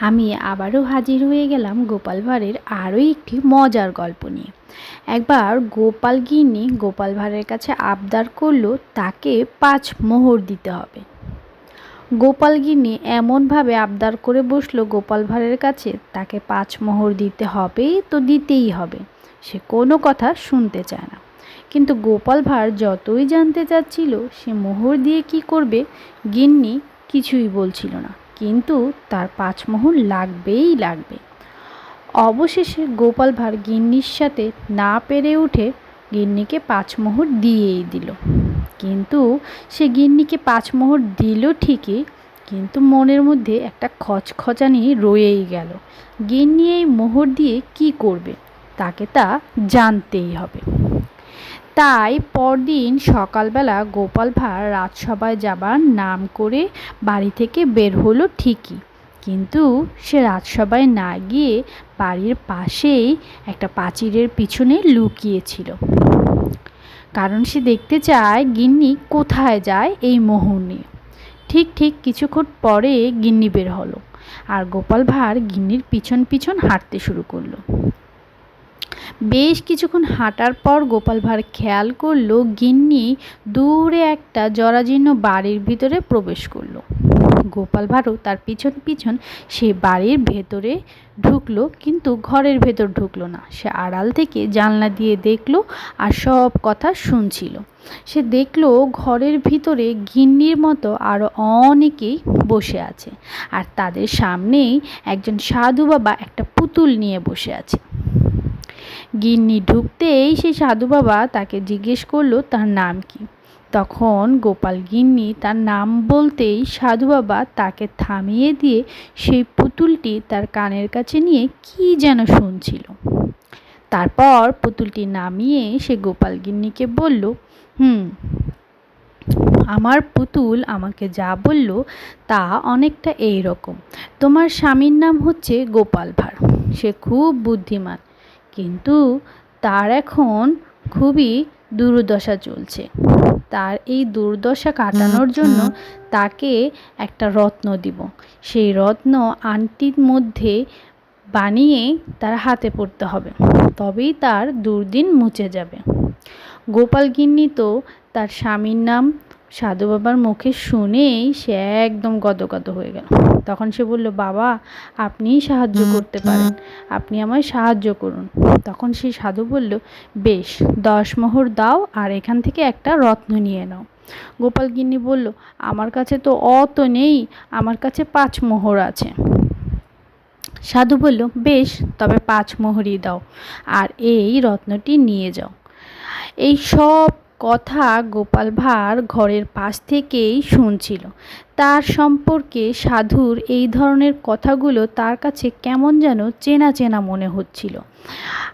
আমি আবারও হাজির হয়ে গেলাম গোপাল ভাঁড়ের আরও একটি মজার গল্প নিয়ে। একবার গোপাল গিন্নি গোপাল ভাঁড়ের কাছে আবদার করল, তাকে পাঁচ মোহর দিতে হবে। গোপাল গিন্নি এমনভাবে আবদার করে বসল গোপাল ভাঁড়ের কাছে, তাকে পাঁচ মোহর দিতে হবে তো দিতেই হবে। সে কোনো কথা শুনতে চায় না। কিন্তু গোপাল ভাঁড় যতই জানতে চাচ্ছিল, সে মোহর দিয়ে কি করবে, গিন্নি কিছুই বলছিল না। কিন্তু তার পাঁচ মোহর লাগবেই লাগবে। অবশেষে গোপাল ভাঁড় গিন্নির সাথে না পেরে উঠে গিন্নিকে পাঁচ মোহর দিয়েই দিল। কিন্তু সে গিন্নিকে পাঁচ মোহর দিল ঠিকই, কিন্তু মনের মধ্যে একটা খচখচানি রয়েই গেল। গিন্নি এই মোহর দিয়ে কি করবে, তাকে তা জানতেই হবে। তাই পরদিন সকালবেলা গোপাল ভাঁড় রাজসভায় যাবার নাম করে বাড়ি থেকে বের হলো ঠিকই। কিন্তু সে রাজসভায় না গিয়ে বাড়ির পাশেই একটা পাঁচিরের পিছনে লুকিয়েছিল। কারণ সে দেখতে চায় গিন্নি কোথায় যায় এই মোহনে ঠিক ঠিক কিছুক্ষণ পরে গিন্নি বের হলো আর গোপাল ভাঁড় গিন্নির পিছন পিছন হাঁটতে শুরু করল। বেশ কিছুক্ষণ হাঁটার পর গোপাল ভাঁড় খেয়াল করল গিন্নি দূরে একটা জরাজীর্ণ বাড়ির ভিতরে প্রবেশ করল। গোপাল ভাঁড়ও তার পিছন পিছন সে বাড়ির ভেতরে ঢুকলো, কিন্তু ঘরের ভেতর ঢুকলো না। সে আড়াল থেকে জানলা দিয়ে দেখল আর সব কথা শুনছিল। সে দেখল ঘরের ভিতরে গিন্নির মতো আরও অনেকেই বসে আছে আর তাদের সামনেই একজন সাধু বাবা একটা পুতুল নিয়ে বসে আছে। গিন্নি ঢুকতেই সেই সাধু বাবা তাকে জিজ্ঞেস করল, তার নাম কি? তখন গোপাল গিন্নি তার নাম বলতেই সাধু বাবা তাকে থামিয়ে দিয়ে সেই পুতুলটি তার কানের কাছে নিয়ে কি যেন শুনছিল। তারপর পুতুলটি নামিয়ে সে গোপাল গিন্নিকে বলল, হুম, আমার পুতুল আমাকে যা বলল তা অনেকটা এই রকম। তোমার স্বামীর নাম হচ্ছে গোপাল ভাঁড়। সে খুব বুদ্ধিমান। কিন্তু তার এখন খুবই দুর্দশা চলছে। তার এই দুর্দশা কাটানোর জন্য তাকে একটা রত্ন দিব। সেই রত্ন আংটির মধ্যে বানিয়ে তার হাতে পড়তে হবে। তবেই তার দুর্দিন মুছে যাবে। গোপাল গিন্নি তো তার স্বামীর নাম সাধু বাবার মুখে শুনেই সে একদম গদগদ হয়ে গেল। তখন সে বলল বাবা আপনিই সাহায্য করতে পারেন। আপনি আমায় সাহায্য করুন। তখন সেই সাধু বলল বেশ দশ মোহর দাও আর এখান থেকে একটা রত্ন নিয়ে নাও। গোপাল গিন্নি বলল আমার কাছে তো অত নেই আমার কাছে পাঁচ মোহর আছে। সাধু বলল বেশ তবে পাঁচ মোহরই দাও আর এই রত্নটি নিয়ে যাও। এই সব কথা গোপাল ভাঁড় ঘরের পাশ থেকেই শুনছিল। তার সম্পর্কে সাধুর এই ধরনের কথাগুলো তার কাছে কেমন যেন চেনা চেনা মনে হচ্ছিল।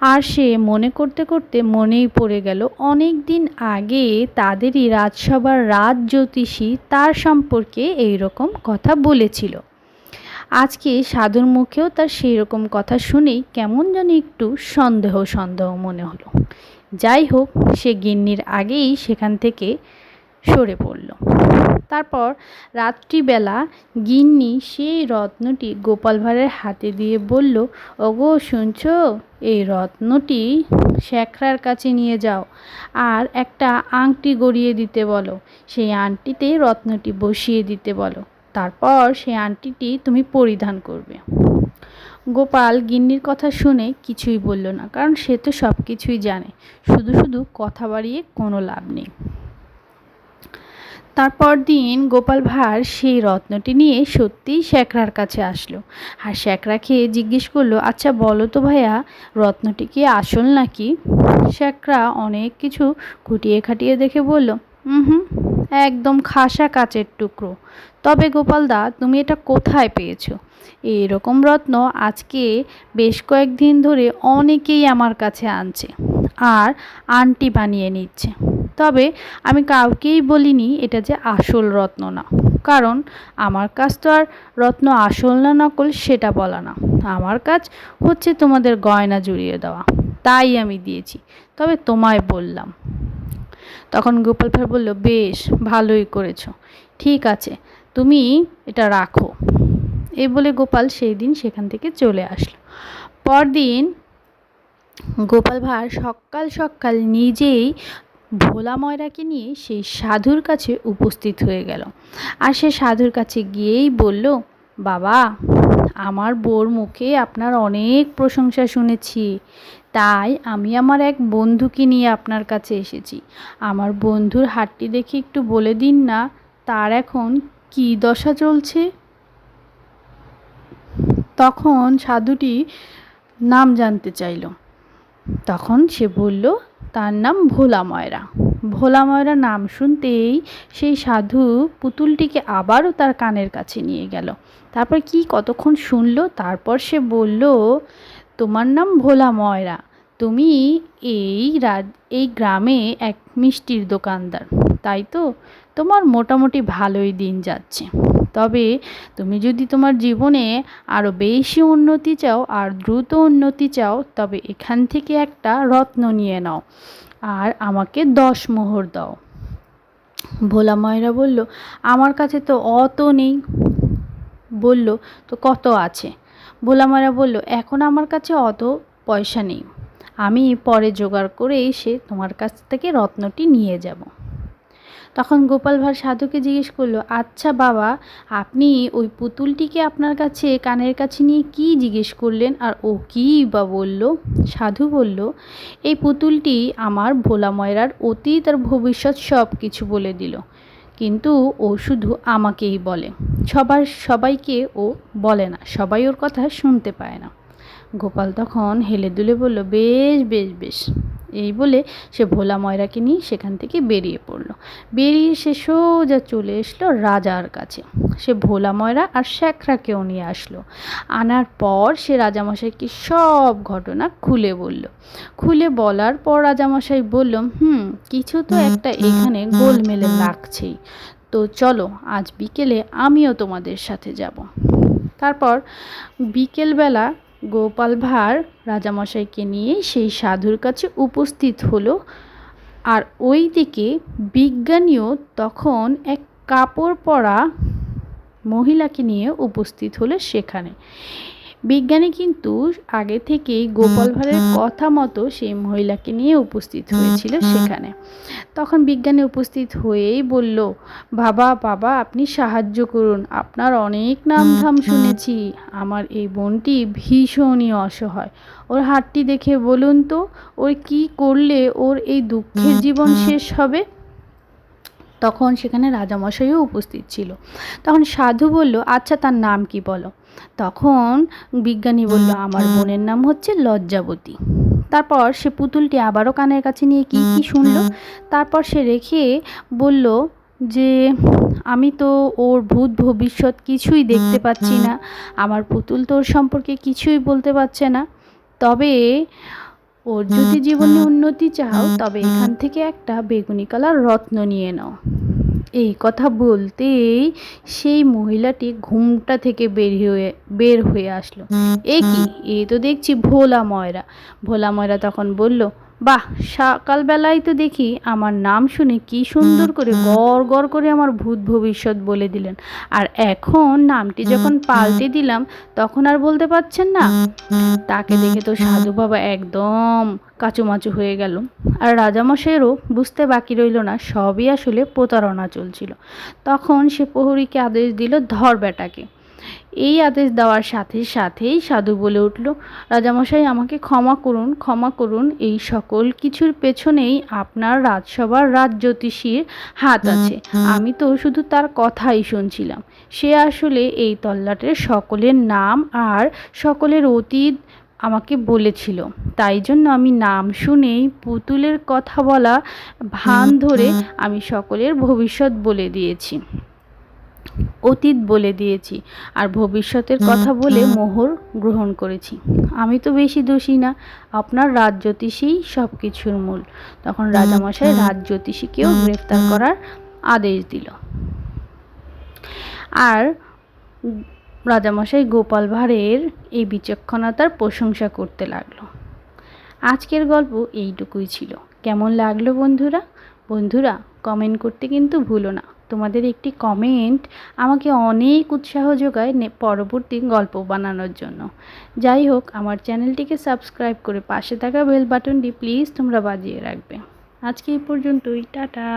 আর সে মনে করতে করতে মনেই পড়ে গেল, অনেক দিন আগে তাদেরই রাজসভার রাজ জ্যোতিষী তার সম্পর্কে এই রকম কথা বলেছিল। আজকে সাধুর মুখেও তার সেই রকম কথা শুনেই কেমন যেন একটু সন্দেহ সন্দেহ মনে হলো। যাই হোক, সে গিন্নির আগেই সেখান থেকে সরে পড়ল। তারপর রাত্রিবেলা গিন্নি সেই রত্নটি গোপাল ভাঁড়ের হাতে দিয়ে বলল, ওগো, শুনছ? এই রত্নটি শেখরার কাছে নিয়ে যাও আর একটা আংটি গড়িয়ে দিতে বলো। সেই আংটিতে রত্নটি বসিয়ে দিতে বলো। তারপর সেই আংটিটি তুমি পরিধান করবে। গোপাল গিন্নির কথা শুনে কিছুই বলল না, কারণ সে তো সব কিছুই জানে। শুধু শুধু কথা বাড়িয়ে কোনো লাভ নেই। তারপর দিন গোপাল ভাঁড় সেই রত্নটি নিয়ে সত্যিই শেখরার কাছে আসলো। আর শেখরাকে জিজ্ঞেস করল আচ্ছা বলো তো ভাইয়া, রত্নটি কি আসল নাকি? শেখরা অনেক কিছু খুঁটিয়ে খাটিয়ে দেখে বলল হুম হুম। একদম খাসা কাচের টুকরো। তবে গোপালদা, তুমি এটা কোথায় পেয়েছ? এরকম রত্ন আজকে বেশ কয়েকদিন ধরে অনেকেই আমার কাছে আনছে আর আন্টি বানিয়ে নিচ্ছে। তবে আমি কাউকেই বলিনি এটা যে আসল রত্ন না। কারণ আমার কাজ তো আর রত্ন আসল না নকল সেটা বলা না। আমার কাজ হচ্ছে তোমাদের গয়না জুড়িয়ে দেওয়া। তাই আমি দিয়েছি। তবে তোমায় বললাম তখন গোপাল ভাঁড় বলল, বেশ, ভালোই করেছ। ঠিক আছে, তুমি এটা রাখো। এই বলে গোপাল সেই দিন সেখান থেকে চলে আসলো। পরদিন গোপাল ভাঁড় সকাল সকাল নিজেই ভোলা ময়রাকে নিয়ে সেই সাধুর কাছে উপস্থিত হয়ে গেল। আর সে সাধুর কাছে গিয়েই বলল, বাবা আমার বোর মুখে আপনার অনেক প্রশংসা শুনেছি। তাই আমি আমার এক বন্ধুকে নিয়ে আপনার কাছে এসেছি। আমার বন্ধুর হাটটি দেখে একটু বলে দিন না, তার এখন কী দশা চলছে? তখন সাধুটি নাম জানতে চাইল। তখন সে বলল, তার নাম ভোলা ময়রা। ভোলা ময়রা নাম শুনতেই সেই সাধু পুতুলটিকে আবারও তার কানের কাছে নিয়ে গেল। তারপর কি কতক্ষণ শুনলো? তারপর সে বলল, তোমার নাম ভোলা ময়রা। তুমি এই রাজ, এই গ্রামে এক মিষ্টির দোকানদার। তাই তো? তোমার মোটামুটি ভালোই দিন যাচ্ছে। তবে তুমি যদি তোমার জীবনে আরও বেশি উন্নতি চাও আর দ্রুত উন্নতি চাও, তবে এখান থেকে একটা রত্ন নিয়ে নাও। আর আমাকে দশ মোহর দাও। ভোলা ময়রা বলল, আমার কাছে তো অত নেই। বলল, তো কত আছে? ভোলা ময়রা বলল, এখন আমার কাছে অত পয়সা নেই। আমি পরে জোগাড় করে এসে তোমার কাছ থেকে রত্নটি নিয়ে যাব। তখন গোপাল ভাঁড় সাধুকে জিজ্ঞেস করল আচ্ছা বাবা, আপনি ওই পুতুলটিকে আপনার কাছে, কানের কাছে নিয়ে কি জিজ্ঞেস করলেন? আর ও কী বা বলল? সাধু বলল, এই পুতুলটি আমার ভোলা ময়রার অতীত আর ভবিষ্যৎ সব কিছু বলে দিল। কিন্তু ও শুধু আমাকেই বলে। সবার, সবাইকে ও বলে না, সবাই ওর কথা শুনতে পায় না। গোপাল তখন হেলে দুলে বলল, বেশ বেশ বেশ। এই বলে সে ভোলা ময়রাকে নিয়ে সেখান থেকে বেরিয়ে পড়ল। বেরিয়ে সে সোজা চলে এসলো রাজার কাছে। সে ভোলা ময়রা আর শ্যাকরাকেও নিয়ে আসলো। আনার পর সে রাজামশাইকে সব ঘটনা খুলে বলল। খুলে বলার পর রাজামশাই বলল, হুম, কিছু তো একটা এখানে গোলমেলে লাগছেই। তো চলো, আজ বিকেলে আমিও তোমাদের সাথে যাব। তারপর বিকেলবেলা গোপাল ভাঁড় রাজামশাইকে নিয়ে সেই সাধুর কাছে উপস্থিত হলো আর ওই দিকে বিজ্ঞানীও তখন এক কাপড় পরা মহিলাকে নিয়ে উপস্থিত হলে সেখানে। বিজ্ঞানী কিন্তু আগে থেকেই গোপাল ভাঁড়ের কথা মতো সেই মহিলাকে নিয়ে উপস্থিত হয়েছিল সেখানে। তখন বিজ্ঞানী উপস্থিত হয়েই বলল বাবা বাবা আপনি সাহায্য করুন। আপনার অনেক নাম ধাম শুনেছি। আমার এই বোনটি ভীষণই অসহায়। ওর হাতটি দেখে বলুন তো ওর কি করলে ওর এই দুঃখের জীবন শেষ হবে? তখন সেখানে রাজামশাইও উপস্থিত ছিল। তখন সাধু বলল আচ্ছা তার নাম কি বলো? তখন বিজ্ঞানী বলল, আমার বোনের নাম হচ্ছে লজ্জাবতী। তারপর সে পুতুলটি আবারও কানের কাছে নিয়ে কি কি শুনলো? তারপর সে রেখে বলল যে, আমি তো ওর ভূত ভবিষ্যৎ কিছুই দেখতে পাচ্ছি না। আমার পুতুল তো ওর সম্পর্কে কিছুই বলতে পারছে না। তবে ওর যদি জীবনে উন্নতি চাও তবে এখান থেকে একটা বেগুনি কালার রত্ন নিয়ে নাও। এই কথা বলতেই সেই মহিলাটি ঘুমটা থেকে বের হয়ে বের হয়ে আসলো। এ কি? এ তো দেখছি ভোলা ময়রা। ভোলা ময়রা তখন বলল বাহ সকালবেলায় তো দেখি আমার নাম শুনে কি সুন্দর করে গড় গড় করে আমার ভূত ভবিষ্যৎ বলে দিলেন। আর এখন নামটি যখন পাল্টে দিলাম তখন আর বলতে পারছেন না? তাকে দেখে তো সাধু বাবা একদম কাচুমাচু হয়ে গেল। আর রাজামশাইয়েরও বুঝতে বাকি রইল না সবই আসলে প্রতারণা চলছিল। তখন সে প্রহরীকে আদেশ দিল ধর বেটাকে। এই আদেশ দেওয়ার সাথে সাথেই সাধু বলে উঠল রাজামশাই আমাকে ক্ষমা করুন ক্ষমা করুন। এই সকল কিছুর পেছনেই আপনার রাজসভার রাজজ্যোতিষীর হাত আছে। আমি তো শুধু তার কথাই শুনছিলাম। সে আসলে এই তল্লাটের সকলের নাম আর সকলের অতীত আমাকে বলেছিল। তাই জন্য আমি নাম শুনেই পুতুলের কথা বলা ভান ধরে আমি সকলের ভবিষ্যৎ বলে দিয়েছি। অতীত বলে দিয়েছি আর ভবিষ্যতের কথা বলে মোহর গ্রহণ করেছি। আমি তো বেশি দোষী না। আপনার রাজজ্যোতিষীই সব কিছুর মূল। তখন রাজামশাই রাজজ্যোতিষীকেও গ্রেফতার করার আদেশ দিল। আর রাজামশাই গোপাল ভাঁড়ের এই বিচক্ষণতার প্রশংসা করতে লাগল। আজকের গল্প এইটুকুই ছিল। কেমন লাগল বন্ধুরা? বন্ধুরা কমেন্ট করতে কিন্তু ভুলো না। তোমাদের একটি কমেন্ট আমাকে অনেক উৎসাহ যোগায় পরবর্তী গল্প বানানোর জন্য। যাই হোক, আমার চ্যানেলটিকে সাবস্ক্রাইব করে পাশে থাকা বেল বাটনটি প্লিজ তোমরা বাজিয়ে রাখবে। আজকে এই পর্যন্তই, টাটা।